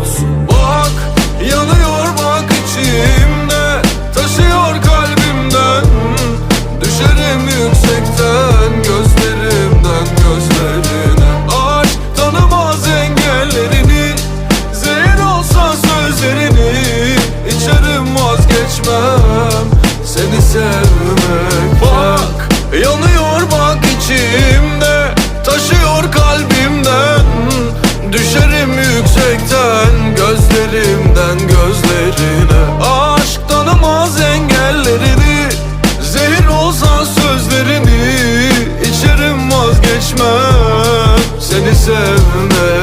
olsun. Bak yanıyor bak içimde Taşıyor kalbimden. Düşerim yüksekten Gözlerimden gözlerine. Aşk tanımaz engellerini Zehir olsa sözlerini. İçerim vazgeçmem Seni sevmem. sevmem Seni sevmem.